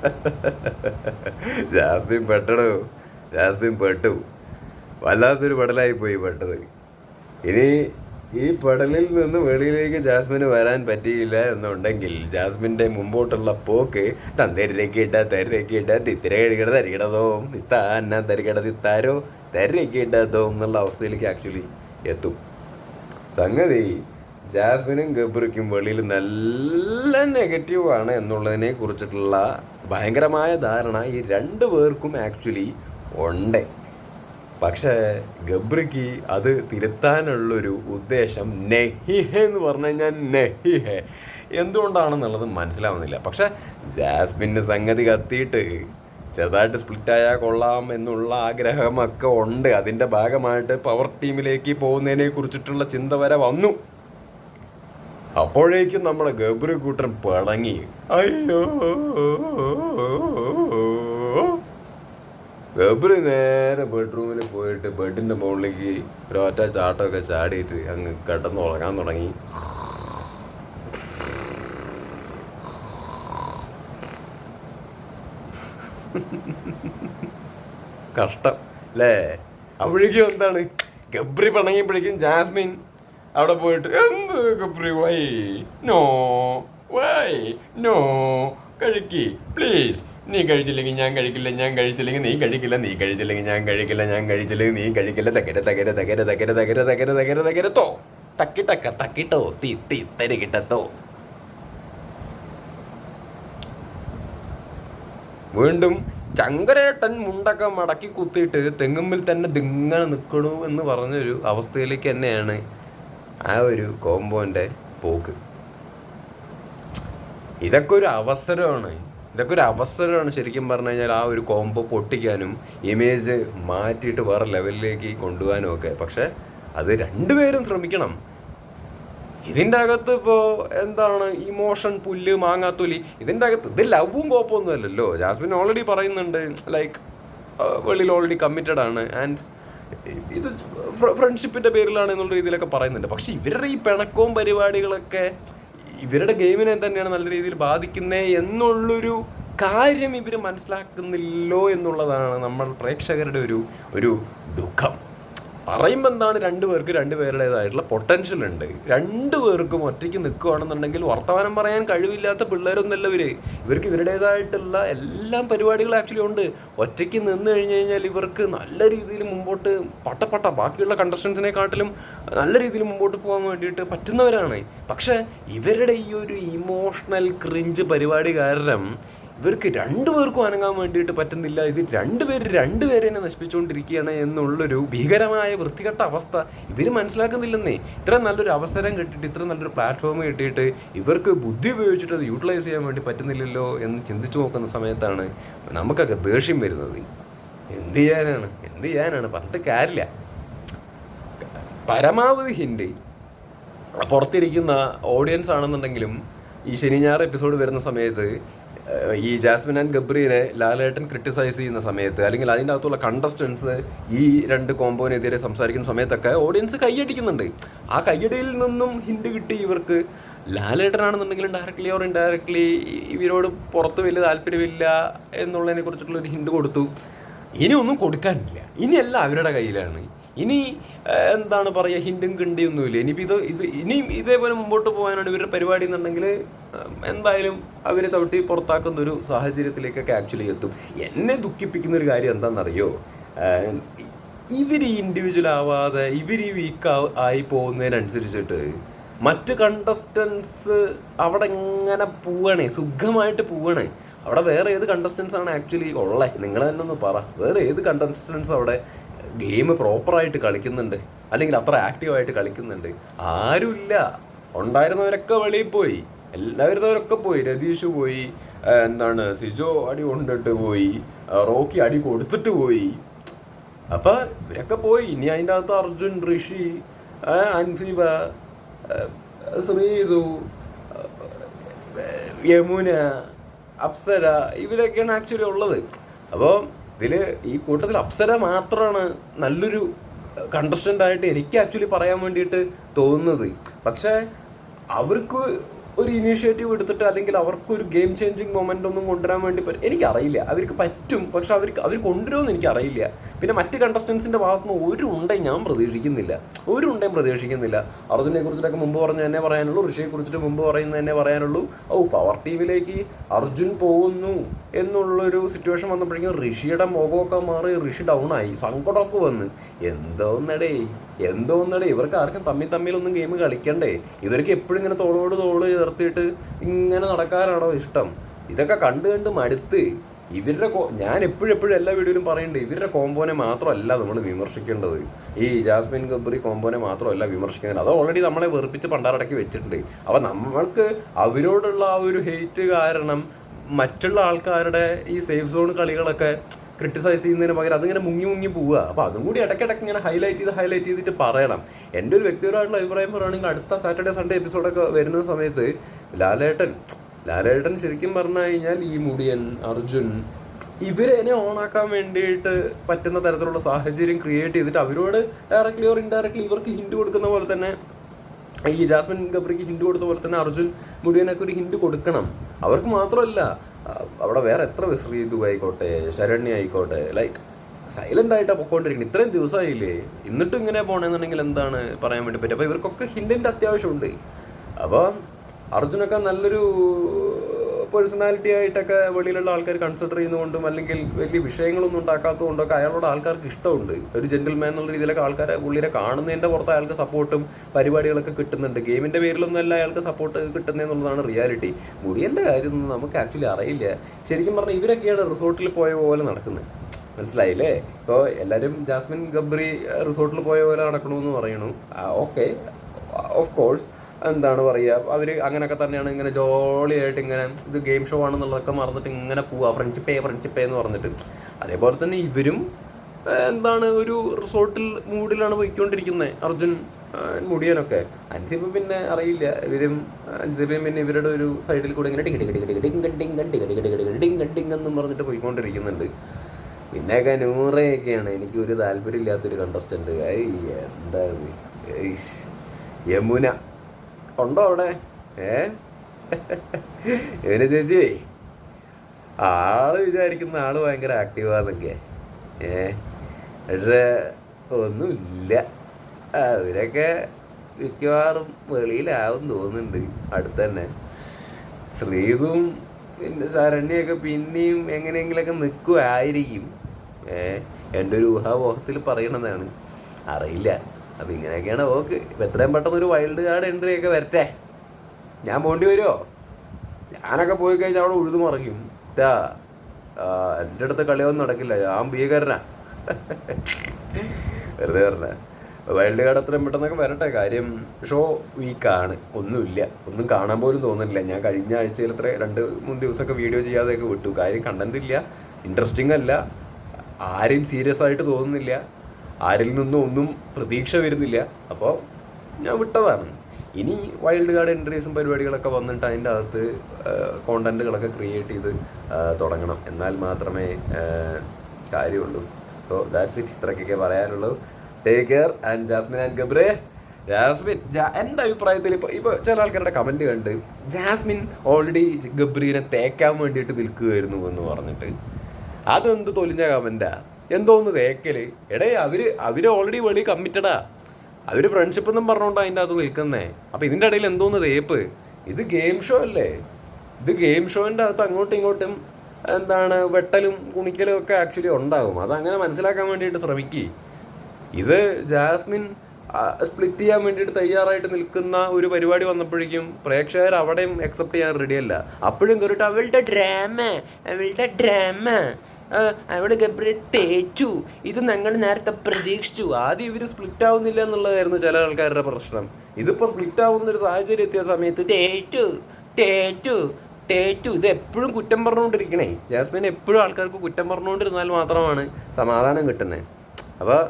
Jasmine പെട്ടടോ Jasmine പെട്ടു. വല്ലാത്തൊരു പെടലായി പോയി പെട്ടത്. ഇനി ഈ പടലിൽ നിന്ന് വെളിയിലേക്ക് ജാസ്മിന് വരാൻ പറ്റിയില്ല എന്നുണ്ടെങ്കിൽ ജാസ്മിന്റെ മുമ്പോട്ടുള്ള പോക്ക് തന്തരിലേക്കിട്ട തരിലേക്കിട്ട തിത്തിര കഴിക്കണ തരികിടതോ ഇത്ത അന്ന തരികിട തിത്താരോ തരിലേക്കിട്ടതോ എന്നുള്ള അവസ്ഥയിലേക്ക് ആക്ച്വലി എത്തും. സംഗതി ജാസ്മിനും ഗബ്രിക്കും വെളിയിൽ നല്ല നെഗറ്റീവാണ് എന്നുള്ളതിനെ കുറിച്ചിട്ടുള്ള ഭയങ്കരമായ ധാരണ ഈ രണ്ട് പേർക്കും ആക്ച്വലി ഉണ്ട് പക്ഷേ ഗബ്രിക്ക് അത് തിരുത്താനുള്ളൊരു ഉദ്ദേശം നെഹിഹ എന്ന് പറഞ്ഞു കഴിഞ്ഞാൽ നെഹിഹ എന്തുകൊണ്ടാണെന്നുള്ളത് മനസ്സിലാവുന്നില്ല. പക്ഷെ ജാസ്മിന്റെ സംഗതി കത്തിയിട്ട് ചെറുതായിട്ട് സ്പ്ലിറ്റ് ആയാൽ കൊള്ളാം എന്നുള്ള ആഗ്രഹമൊക്കെ ഉണ്ട് അതിന്റെ ഭാഗമായിട്ട് പവർ ടീമിലേക്ക് പോകുന്നതിനെ കുറിച്ചിട്ടുള്ള ചിന്ത വരെ വന്നു. അപ്പോഴേക്കും നമ്മുടെ ഗബ്രു കൂട്ടൻ പിണങ്ങി. അയ്യോ. ഗബ്രു നേരെ ബെഡ്റൂമിൽ പോയിട്ട് ബെഡിന്റെ മുകളിലേക്ക് ഒരൊറ്റ ചാട്ടമൊക്കെ ചാടിയിട്ട് അങ്ങ് കിടന്ന് ഉറങ്ങാൻ തുടങ്ങി. കഷ്ടം അല്ലേ? അപ്പോഴേക്കും എന്താണ്? ഗബ്രി പിണങ്ങിയപ്പോഴേക്കും ജാസ്മിൻ അവിടെ പോയിട്ട് എന്ത് വൈ നോ വൈ നോ കഴിക്കി. പ്ലീസ് നീ കഴിച്ചില്ലെങ്കിൽ ഞാൻ കഴിക്കില്ല ഞാൻ കഴിച്ചില്ലെങ്കിൽ നീ കഴിക്കില്ല നീ കഴിച്ചില്ലെങ്കിൽ ഞാൻ കഴിക്കില്ല ഞാൻ കഴിച്ചില്ലെങ്കിൽ നീ കഴിക്കില്ല. തകര തകര തകര തകര തകര തകര തകര തകരത്തോ. തക്കിട്ടക്ക തക്കിട്ടോ. തീ തീ തരികിട്ടത്തോ വീണ്ടും ചങ്കരേട്ടൻ മുണ്ടൊക്കെ മടക്കി കുത്തിയിട്ട് തെങ്ങുമ്പിൽ തന്നെ ദിങ്ങനെ നിൽക്കണു എന്ന് പറഞ്ഞൊരു അവസ്ഥയിലേക്ക് തന്നെയാണ് ആ ഒരു കോമ്പോന്റെ പോക്ക്. ഇതൊക്കെ ഒരു അവസരമാണ്. ഇതൊക്കെ ഒരു അവസരമാണ് ശരിക്കും പറഞ്ഞു കഴിഞ്ഞാൽ ആ ഒരു കോമ്പോ പൊട്ടിക്കാനും ഇമേജ് മാറ്റിയിട്ട് വേറെ ലെവലിലേക്ക് കൊണ്ടുപോകാനും ഒക്കെ. പക്ഷെ അത് രണ്ടുപേരും ശ്രമിക്കണം. ഇതിന്റെ അകത്ത് ഇപ്പോൾ എന്താണ് ഇമോഷൻ പുല്ല് മാങ്ങാത്തൊലി. ഇതിന്റെ അകത്ത് ഇത് ലവും കോപ്പൊന്നും അല്ലല്ലോ. ജാസ്മിൻ ഓൾറെഡി പറയുന്നുണ്ട് ലൈക്ക് വെളിയിൽ ഓൾറെഡി കമ്മിറ്റഡ് ആണ്. ആൻഡ് ഇത് ഫ്രണ്ട്ഷിപ്പിന്റെ പേരിലാണ് എന്നുള്ള രീതിയിലൊക്കെ പറയുന്നുണ്ട്. പക്ഷെ ഇവരുടെ ഈ പിണക്കവും പരിപാടികളൊക്കെ ഇവരുടെ ഗെയിമിനെ തന്നെയാണ് നല്ല രീതിയിൽ ബാധിക്കുന്നത് എന്നുള്ളൊരു കാര്യം ഇവർ മനസ്സിലാക്കുന്നില്ലോ എന്നുള്ളതാണ് നമ്മൾ പ്രേക്ഷകരുടെ ഒരു ഒരു ദുഃഖം. പറയുമ്പോൾ എന്താണ് രണ്ട് പേർക്ക് രണ്ട് പേരുടേതായിട്ടുള്ള പൊട്ടൻഷ്യൽ ഉണ്ട്. രണ്ട് പേർക്കും ഒറ്റയ്ക്ക് നിൽക്കുകയാണെന്നുണ്ടെങ്കിൽ വർത്തമാനം പറയാൻ കഴിവില്ലാത്ത പിള്ളേരൊന്നുമല്ല ഇവർ. ഇവർക്ക് ഇവരുടേതായിട്ടുള്ള എല്ലാം പരിപാടികളും ആക്ച്വലി ഉണ്ട്. ഒറ്റയ്ക്ക് നിന്ന് കഴിഞ്ഞു കഴിഞ്ഞാൽ ഇവർക്ക് നല്ല രീതിയിൽ മുമ്പോട്ട് പട്ടപ്പട്ട. ബാക്കിയുള്ള കണ്ടസ്റ്റൻസിനെക്കാട്ടിലും നല്ല രീതിയിൽ മുമ്പോട്ട് പോകാൻ വേണ്ടിയിട്ട് പറ്റുന്നവരാണ്. പക്ഷേ ഇവരുടെ ഈ ഒരു ഇമോഷണൽ ക്രിഞ്ച് പരിപാടി കാരണം ഇവർക്ക് രണ്ടുപേർക്കും അനങ്ങാൻ വേണ്ടിയിട്ട് പറ്റുന്നില്ല. ഇത് രണ്ടുപേര് രണ്ടുപേരെ തന്നെ നശിപ്പിച്ചുകൊണ്ടിരിക്കുകയാണ് എന്നുള്ളൊരു ഭീകരമായ വൃത്തികെട്ട അവസ്ഥ ഇവർ മനസ്സിലാക്കുന്നില്ലെന്നേ. ഇത്ര നല്ലൊരു അവസരം കിട്ടിയിട്ട് ഇത്ര നല്ലൊരു പ്ലാറ്റ്ഫോം കിട്ടിയിട്ട് ഇവർക്ക് ബുദ്ധി ഉപയോഗിച്ചിട്ട് അത് യൂട്ടിലൈസ് ചെയ്യാൻ വേണ്ടി പറ്റുന്നില്ലല്ലോ എന്ന് ചിന്തിച്ചു നോക്കുന്ന സമയത്താണ് നമുക്കൊക്കെ ദേഷ്യം വരുന്നത്. എന്ത് ചെയ്യാനാണ്? എന്ത് ചെയ്യാനാണ്? പറഞ്ഞിട്ട് കാര്യമില്ല. പരമാവധി ഹിൻഡ് പുറത്തിരിക്കുന്ന ഓഡിയൻസ് ആണെന്നുണ്ടെങ്കിലും ഈ ശനി ഞായർ എപ്പിസോഡ് വരുന്ന സമയത്ത് ഈ ജാസ്മിൻ ആൻഡ് ഗബ്രീനെ ലാലേട്ടൻ ക്രിട്ടിസൈസ് ചെയ്യുന്ന സമയത്ത് അല്ലെങ്കിൽ അതിന്റെ അകത്തുള്ള കണ്ടസ്റ്റൻസ് ഈ രണ്ട് കോമ്പോനെതിരെ സംസാരിക്കുന്ന സമയത്തൊക്കെ ഓഡിയൻസ് കൈയടിക്കുന്നുണ്ട്. ആ കയ്യടിയിൽ നിന്നും ഹിന്റ് കിട്ടി ഇവർക്ക്. ലാലേട്ടനാണെന്നുണ്ടെങ്കിലും ഡയറക്ട്ലി ഓർ ഇൻഡയറക്ട്ലി ഇവരോട് പുറത്ത് വലിയ താല്പര്യമില്ല എന്നുള്ളതിനെ കുറിച്ചിട്ടുള്ള ഒരു ഹിന്റ് കൊടുത്തു. ഇനി ഒന്നും കൊടുക്കാനില്ല. ഇനിയല്ല അവരുടെ കയ്യിലാണ്. ഇനി എന്താണ് പറയുക ഹിൻഡും കിണ്ടിയൊന്നുമില്ല. ഇനിയിപ്പോൾ ഇത് ഇത് ഇനിയും ഇതേപോലെ മുമ്പോട്ട് പോകാനാണ് ഇവരുടെ പരിപാടി എന്നുണ്ടെങ്കിൽ എന്തായാലും അവരെ ചവിട്ടി പുറത്താക്കുന്ന ഒരു സാഹചര്യത്തിലേക്കൊക്കെ ആക്ച്വലി എത്തും. എന്നെ ദുഃഖിപ്പിക്കുന്ന ഒരു കാര്യം എന്താണെന്നറിയോ? ഇവർ ഈ ഇൻഡിവിജ്വൽ ആവാതെ ഇവർ ഈ വീക്ക് ആയി പോകുന്നതിനനുസരിച്ചിട്ട് മറ്റ് കണ്ടസ്റ്റൻസ് അവിടെ എങ്ങനെ പോവണേ സുഖമായിട്ട് പോവണേ. അവിടെ വേറെ ഏത് കണ്ടസ്റ്റൻസ് ആണ് ആക്ച്വലി ഉള്ളത് നിങ്ങൾ തന്നെ ഒന്ന് പറ. വേറെ ഏത് കണ്ടസ്റ്റൻസ് അവിടെ ഗെയിം പ്രോപ്പറായിട്ട് കളിക്കുന്നുണ്ട്? അല്ലെങ്കിൽ അത്ര ആക്റ്റീവായിട്ട് കളിക്കുന്നുണ്ട്? ആരുമില്ല. ഉണ്ടായിരുന്നവരൊക്കെ വെളിയിൽ പോയി. എല്ലാവരുന്നവരൊക്കെ പോയി. രതീഷ് പോയി എന്താണ് സിജോ അടി കൊണ്ടിട്ട് പോയി റോക്കി അടി കൊടുത്തിട്ട് പോയി. അപ്പൊ ഇവരൊക്കെ പോയി. ഇനി അതിന്റെ അകത്ത് അർജുൻ ഋഷി അൻസിബ ശ്രീതു യമുന അപ്സര ഇവരൊക്കെയാണ് ആക്ച്വലി ഉള്ളത്. അപ്പോൾ ഇതിൽ ഈ കൂട്ടത്തിൽ അപ്സര മാത്രമാണ് നല്ലൊരു കണ്ടസ്റ്റന്റ് ആയിട്ട് എനിക്ക് ആക്ച്വലി പറയാൻ വേണ്ടിയിട്ട് തോന്നുന്നത്. പക്ഷേ അവർക്ക് ഒരു ഇനീഷ്യേറ്റീവ് എടുത്തിട്ട് അല്ലെങ്കിൽ അവർക്കൊരു ഗെയിം ചേഞ്ചിങ് മൊമെന്റ് ഒന്നും കൊണ്ടുവരാൻ വേണ്ടി പറ്റും എനിക്കറിയില്ല. അവർക്ക് പറ്റും. പക്ഷെ അവർക്ക് അവർ കൊണ്ടുവരുമെന്ന് എനിക്കറിയില്ല. പിന്നെ മറ്റ് കണ്ടസ്റ്റൻസിന്റെ ഭാഗത്ത് നിന്ന് ഒരു ഉണ്ടയും ഞാൻ പ്രതീക്ഷിക്കുന്നില്ല. ഒരു ഉണ്ടയും പ്രതീക്ഷിക്കുന്നില്ല. അർജുനെ കുറിച്ചിട്ടൊക്കെ മുമ്പ് പറഞ്ഞു തന്നെ പറയാനുള്ളൂ. ഋഷിയെ കുറിച്ചിട്ട് മുമ്പ് പറയുന്നത് തന്നെ പറയാനുള്ളൂ. ഓ പവർ ടീമിലേക്ക് അർജുൻ പോകുന്നു എന്നുള്ളൊരു സിറ്റുവേഷൻ വന്നപ്പോഴേക്കും ഋഷിയുടെ മുഖമൊക്കെ മാറി ഋഷി ഡൗൺ ആയി. സങ്കടമൊക്കെ വന്ന്. എന്തോന്നടേ എന്തോന്നടേ ഇവർക്ക് ആർക്കും തമ്മിൽ തമ്മിലൊന്നും ഗെയിം കളിക്കണ്ടേ. ഇവർക്ക് എപ്പോഴും ഇങ്ങനെ തോളോട് തോൾ ചേർത്തിട്ട് ഇങ്ങനെ നടക്കാനാണോ ഇഷ്ടം? ഇതൊക്കെ കണ്ട് കണ്ട് മടുത്ത് ഇവരുടെ കോ- ഞാൻ എപ്പോഴും എപ്പോഴും എല്ലാ വീഡിയോയിലും പറയുന്നുണ്ട് ഇവരുടെ കോമ്പോനെ മാത്രമല്ല നമ്മൾ വിമർശിക്കേണ്ടത്. ഈ ജാസ്മിൻ ഗബ്രി കോമ്പോനെ മാത്രമല്ല വിമർശിക്കേണ്ടത്. അത് ഓൾറെഡി നമ്മളെ വെറുപ്പിച്ച് പണ്ടാറടക്കി വെച്ചിട്ടുണ്ട്. അപ്പം നമ്മൾക്ക് അവരോടുള്ള ആ ഒരു ഹെയ്റ്റ് കാരണം മറ്റുള്ള ആൾക്കാരുടെ ഈ സേഫ് സോൺ കളികളൊക്കെ ക്രിട്ടിസൈസ് ചെയ്യുന്നതിന് പകരം അതിങ്ങനെ മുങ്ങി മുങ്ങി പോവുക. അപ്പോൾ അതും കൂടി ഇടയ്ക്കിടയ്ക്ക് ഇങ്ങനെ ഹൈലൈറ്റ് ചെയ്ത് ഹൈലൈറ്റ് ചെയ്തിട്ട് പറയണം. എന്റെ ഒരു വ്യക്തിപരമായിട്ടുള്ള അഭിപ്രായം പറയുകയാണെങ്കിൽ അടുത്ത സാറ്റർഡേ സൺഡേ എപ്പിസോഡൊക്കെ വരുന്ന സമയത്ത് ലാലേട്ടൻ ലാലേട്ടൻ ശരിക്കും പറഞ്ഞു കഴിഞ്ഞാൽ ഈ മുടിയൻ അർജുൻ ഇവരെന്നെ ഓണാക്കാൻ വേണ്ടിയിട്ട് പറ്റുന്ന തരത്തിലുള്ള സാഹചര്യം ക്രിയേറ്റ് ചെയ്തിട്ട് അവരോട് ഡയറക്ട്ലി ഓർ ഇൻഡയറക്ട്ലി ഇവർക്ക് ഹിൻഡ് കൊടുക്കുന്ന പോലെ തന്നെ ഈ ജാസ്മിൻ ഗബ്രിക്ക് ഹിൻഡ് കൊടുത്ത പോലെ തന്നെ അർജുൻ മുടിയനൊക്കെ ഒരു ഹിൻഡ് കൊടുക്കണം. അവർക്ക് മാത്രമല്ല അവിടെ വേറെ എത്ര ശ്രീതു ആയിക്കോട്ടെ ശരണ്യ ആയിക്കോട്ടെ ലൈക്ക് സൈലന്റ് ആയിട്ടാണ് പൊക്കോണ്ടിരിക്കുന്നത് ഇത്രയും ദിവസമായില്ലേ എന്നിട്ടും ഇങ്ങനെ പോണെന്നുണ്ടെങ്കിൽ എന്താണ് പറയാൻ വേണ്ടി പറ്റും അപ്പോൾ ഇവർക്കൊക്കെ ഹിന്ദിന്റെ അത്യാവശ്യമുണ്ട്. അപ്പോൾ അർജുനൊക്കെ നല്ലൊരു പേഴ്സണാലിറ്റി ആയിട്ടൊക്കെ വെളിയിലുള്ള ആൾക്കാർ കൺസിഡർ ചെയ്യുന്നതുകൊണ്ടും അല്ലെങ്കിൽ വലിയ വിഷയങ്ങളൊന്നും ഉണ്ടാക്കാത്തതുകൊണ്ടൊക്കെ അയാളോട് ആൾക്കാർക്ക് ഇഷ്ടമുണ്ട്. ഒരു ജെന്റിൽമാൻ എന്നുള്ള രീതിയിലൊക്കെ ആൾക്കാരെ പുള്ളിയെ കാണുന്നതിന്റെ പുറത്ത് അയാൾക്ക് സപ്പോർട്ടും പരിപാടികളൊക്കെ കിട്ടുന്നുണ്ട്. ഗെയിമിന്റെ പേരിലൊന്നും അല്ല അയാൾക്ക് സപ്പോർട്ട് കിട്ടുന്നതെന്നുള്ളതാണ് റിയാലിറ്റി മുടിയന്റെ കാര്യമൊന്നും നമുക്ക് ആക്ച്വലി അറിയില്ല. ശരിക്കും പറഞ്ഞാൽ ഇവരൊക്കെയാണ് റിസോർട്ടിൽ പോയ പോലെ നടക്കുന്നത്. മനസ്സിലായില്ലേ? ഇപ്പോൾ എല്ലാവരും ജാസ്മിൻ ഗബ്രി റിസോർട്ടിൽ പോയ പോലെ നടക്കണമെന്ന് പറയണു. ഓക്കെ ഓഫ് കോഴ്സ് എന്താണ് പറയുക അവർ അങ്ങനെയൊക്കെ തന്നെയാണ് ഇങ്ങനെ ജോളിയായിട്ട് ഇങ്ങനെ ഇത് ഗെയിം ഷോ ആണെന്നുള്ളതൊക്കെ മറന്നിട്ട് ഇങ്ങനെ പോവുക ഫ്രണ്ട്ഷിപ്പേ ഫ്രണ്ട്ഷിപ്പേ എന്ന് പറഞ്ഞിട്ട് അതേപോലെ തന്നെ ഇവരും എന്താണ് ഒരു റിസോർട്ടിൽ മൂഡിലാണ് പോയിക്കൊണ്ടിരിക്കുന്നത് അർജുൻ മുടിയനൊക്കെ അൻസിബ് പിന്നെ അറിയില്ല ഇവരും അൻസിബയും പിന്നെ ഇവരുടെ ഒരു സൈഡിൽ കൂടെ ഇങ്ങനെ ടിങ് ടിങ് ടിങ് ടിങ് ടിങ് ടിങ് ടിങ് ടിങ് ടിങ് ടിങ് ടിങ് എന്നും പറഞ്ഞിട്ട് പോയിക്കൊണ്ടിരിക്കുന്നുണ്ട് പിന്നെയൊക്കെ നൂറയൊക്കെയാണ് എനിക്ക് ഒരു താല്പര്യമില്ലാത്തൊരു കണ്ടസ്റ്റന്റ് ഐ എന്താ? യമുന ഉണ്ടോ അവിടെ? ഏ? ഇവനെ ചേച്ചി? ആൾ വിചാരിക്കുന്ന ആൾ ഭയങ്കര ആക്റ്റീവാന്നൊക്കെ ഏ? പക്ഷേ ഒന്നുമില്ല. അവരൊക്കെ മിക്കവാറും വെളിയിലാവും തോന്നുന്നുണ്ട് അടുത്ത് തന്നെ ശ്രീതും പിന്നെ ശരണ്യൊക്കെ പിന്നെയും എങ്ങനെയെങ്കിലൊക്കെ നിൽക്കുമായിരിക്കും ഏ? എന്റെ ഒരു ഊഹാപോഹത്തിൽ പറയണതാണ്. അറിയില്ല. അപ്പം ഇങ്ങനെയൊക്കെയാണ് ഓക്ക്. ഇപ്പം എത്രയും പെട്ടെന്ന് ഒരു വൈൽഡ് കാർഡ് എൻട്രി ഒക്കെ വരട്ടെ. ഞാൻ പോണ്ടി വരുമോ ഞാനൊക്കെ പോയി കഴിഞ്ഞാൽ അവിടെ ഉഴുതു മറിക്കും ടാ എന്റെ അടുത്ത് കളിയൊന്നും നടക്കില്ല. ഞാൻ ഭീകരനാ വെറുതെ പറഞ്ഞ. വൈൽഡ് കാർഡ് എത്രയും പെട്ടെന്നൊക്കെ വരട്ടെ. കാര്യം ഷോ വീക്കാണ് ഒന്നുമില്ല. ഒന്നും കാണാൻ പോലും തോന്നുന്നില്ല. ഞാൻ കഴിഞ്ഞ ആഴ്ചയിൽ ഇത്ര രണ്ട് മൂന്ന് ദിവസമൊക്കെ വീഡിയോ ചെയ്യാതെയൊക്കെ വിട്ടു. കാര്യം കണ്ടന്റ് ഇല്ല. ഇൻട്രസ്റ്റിംഗ് അല്ല. ആരെയും സീരിയസ് ആയിട്ട് തോന്നുന്നില്ല. ആരിൽ നിന്നും ഒന്നും പ്രതീക്ഷ വരുന്നില്ല. അപ്പോൾ ഞാൻ വിട്ടതാണ്. ഇനി വൈൽഡ് കാർഡ് എൻട്രീസും പരിപാടികളൊക്കെ വന്നിട്ട് അതിന്റെ അകത്ത് കോണ്ടന്റുകളൊക്കെ ക്രിയേറ്റ് ചെയ്ത് തുടങ്ങണം. എന്നാൽ മാത്രമേ കാര്യമുള്ളൂ. സോ ദാറ്റ്സ് ഇറ്റ് ഇത്രയ്ക്കൊക്കെ പറയാനുള്ളൂ. Take care and Jasmine and Gabri Jasmine എന്റെ അഭിപ്രായത്തിൽ ഇപ്പോൾ ഇപ്പോൾ ചില ആൾക്കാരുടെ കമന്റ് കണ്ട് ജാസ്മിൻ ഓൾറെഡി ഗബ്രീനെ തേക്കാൻ വേണ്ടിയിട്ട് നിൽക്കുകയായിരുന്നു എന്ന് പറഞ്ഞിട്ട്. അതെന്ത് തൊലിഞ്ഞ കമന്റാ എന്തോന്ന് തേക്കൽ എടേ അവർ അവർ ഓൾറെഡി വെളി കമ്മിറ്റഡാ അവർ ഫ്രണ്ട്ഷിപ്പ് എന്നും പറഞ്ഞോണ്ട് അതിന്റെ അത് നിൽക്കുന്നേ. അപ്പം ഇതിന്റെ ഇടയിൽ എന്തോന്ന് തേപ്പ്. ഇത് ഗെയിം ഷോ അല്ലേ? ഇത് ഗെയിം ഷോന്റെ അകത്ത് അങ്ങോട്ടും ഇങ്ങോട്ടും എന്താണ് വെട്ടലും കുണിക്കലും ഒക്കെ ആക്ച്വലി ഉണ്ടാകും അതങ്ങനെ മനസ്സിലാക്കാൻ വേണ്ടിയിട്ട് ശ്രമിക്കുക ഇത് ജാസ്മിൻ സ്പ്ലിറ്റ് ചെയ്യാൻ വേണ്ടിയിട്ട് തയ്യാറായിട്ട് നിൽക്കുന്ന ഒരു പരിപാടി വന്നപ്പോഴേക്കും പ്രേക്ഷകർ അവിടെയും അക്സെപ്റ്റ് ചെയ്യാൻ റെഡിയല്ല അപ്പോഴും കയറിയിട്ട് അവളുടെ ഡ്രാമ അവളുടെ ഡ്രാമ അവൾ ഗബ്രി തേച്ചു. ഇത് ഞങ്ങൾ നേരത്തെ പ്രതീക്ഷിച്ചു. ആദ്യം ഇവർ സ്പ്ലിറ്റ് ആവുന്നില്ല എന്നുള്ളതായിരുന്നു ചില ആൾക്കാരുടെ പ്രശ്നം. ഇതിപ്പോ സ്പ്ലിറ്റ് ആവുന്ന ഒരു സാഹചര്യം എത്തിയ സമയത്ത് തേറ്റു തേറ്റു തേറ്റു ഇത് എപ്പോഴും കുറ്റം പറഞ്ഞുകൊണ്ടിരിക്കണേ. ജാസ്മിൻ എപ്പോഴും ആൾക്കാർക്ക് കുറ്റം പറഞ്ഞുകൊണ്ടിരുന്നാൽ മാത്രമാണ് സമാധാനം കിട്ടുന്നത് അപ്പോൾ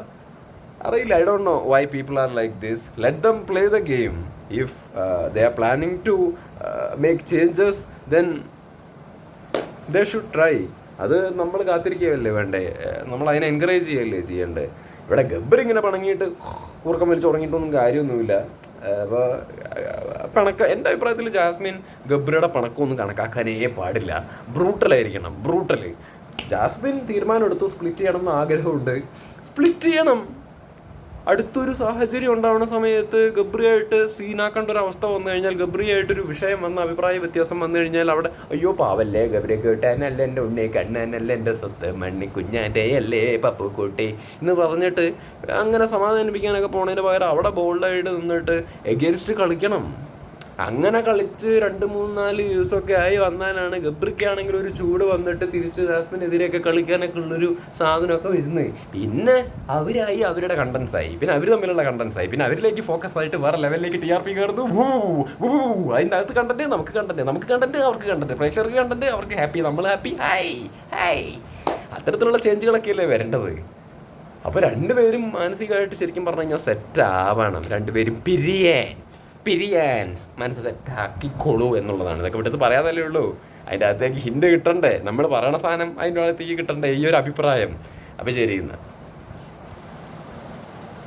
അറിയില്ല I don't know why people are like this let them play the game if they are planning to make changes then they should try അത് നമ്മൾ കാത്തിരിക്കുകയല്ലേ വേണ്ടേ? നമ്മൾ അതിനെ എൻകറേജ് ചെയ്യല്ലേ ചെയ്യണ്ടേ? ഇവിടെ ഗബ്ബർ ഇങ്ങനെ പണങ്ങിയിട്ട് കൂർക്കം വലിച്ച് ഉറങ്ങിയിട്ടൊന്നും കാര്യമൊന്നുമില്ല. അപ്പോൾ പിണക്ക എന്റെ അഭിപ്രായത്തിൽ ജാസ്മിൻ ഗബ്ബറയുടെ പണക്കമൊന്നും കണക്കാക്കാനേ പാടില്ല. ബ്രൂട്ടലായിരിക്കണം ബ്രൂട്ടൽ ജാസ്മിൻ തീരുമാനമെടുത്തു സ്പ്ലിറ്റ് ചെയ്യണം എന്ന് ആഗ്രഹമുണ്ട്. സ്പ്ലിറ്റ് ചെയ്യണം. അടുത്തൊരു സാഹചര്യം ഉണ്ടാവുന്ന സമയത്ത് ഗബ്രിയായിട്ട് സീനാക്കേണ്ട ഒരു അവസ്ഥ വന്നു കഴിഞ്ഞാൽ ഗബ്രിയായിട്ട് ഒരു വിഷയം വന്ന അഭിപ്രായ വ്യത്യാസം വന്നു കഴിഞ്ഞാൽ അവിടെ അയ്യോ പാവല്ലേ ഗബ്രി കേട്ടാനല്ല എന്റെ ഉണ്ണി കണ്ണാനല്ല എന്റെ സ്വത്ത് മണ്ണി കുഞ്ഞാന്റെ അല്ലേ പപ്പു കൂട്ടി എന്ന് പറഞ്ഞിട്ട് അങ്ങനെ സമാധാനിപ്പിക്കാനൊക്കെ പോണതിന് പകരം അവിടെ ബോൾഡായിട്ട് നിന്നിട്ട് എഗെയിൻസ്റ്റ് കളിക്കണം. അങ്ങനെ കളിച്ച് രണ്ട് മൂന്ന് നാല് ദിവസമൊക്കെ ആയി വന്നാലാണ് ഗബ്രിക്കാണെങ്കിൽ ഒരു ചൂട് വന്നിട്ട് തിരിച്ച് ജാസ്മിനെതിരെയൊക്കെ കളിക്കാനൊക്കെ ഉള്ളൊരു സാധനമൊക്കെ വരുന്നത് പിന്നെ അവരായി അവരുടെ കണ്ടൻസ് ആയി. പിന്നെ അവർ തമ്മിലുള്ള കണ്ടൻസ് ആയി. പിന്നെ അവരിലേക്ക് ഫോക്കസ് ആയിട്ട് വേറെ ലെവലിലേക്ക് ടി ആർ പി കയറുന്നു. അതിന്റെ അകത്ത് കണ്ടന്റ് നമുക്ക് കണ്ടന്റ് നമുക്ക് കണ്ടന്റ് അവർക്ക് കണ്ടന്റ് പ്രേക്ഷകർക്ക് കണ്ടന്റ് അവർക്ക് ഹാപ്പി നമ്മൾ ഹാപ്പി ഹായ് ഹായ് അത്തരത്തിലുള്ള ചേഞ്ചുകളൊക്കെ അല്ലേ വരേണ്ടത്? അപ്പോൾ രണ്ടുപേരും മാനസികമായിട്ട് ശരിക്കും പറഞ്ഞു കഴിഞ്ഞാൽ സെറ്റ് ആവണം. രണ്ടുപേരും പിരിയാൻ. പിരിയാൻ മനസ്സ് സെറ്റാക്കിക്കോളൂ എന്നുള്ളതാണ്. ഇതൊക്കെ വിട്ടത് പറയാതല്ലേ ഉള്ളൂ. അതിന്റെ അകത്തേക്ക് ഹിൻഡ് കിട്ടണ്ടേ? നമ്മൾ പറയണ സാധനം അതിന്റെ അകത്തേക്ക് കിട്ടണ്ടേ? ഈ ഒരു അഭിപ്രായം. അപ്പോൾ ശരി എന്നാൽ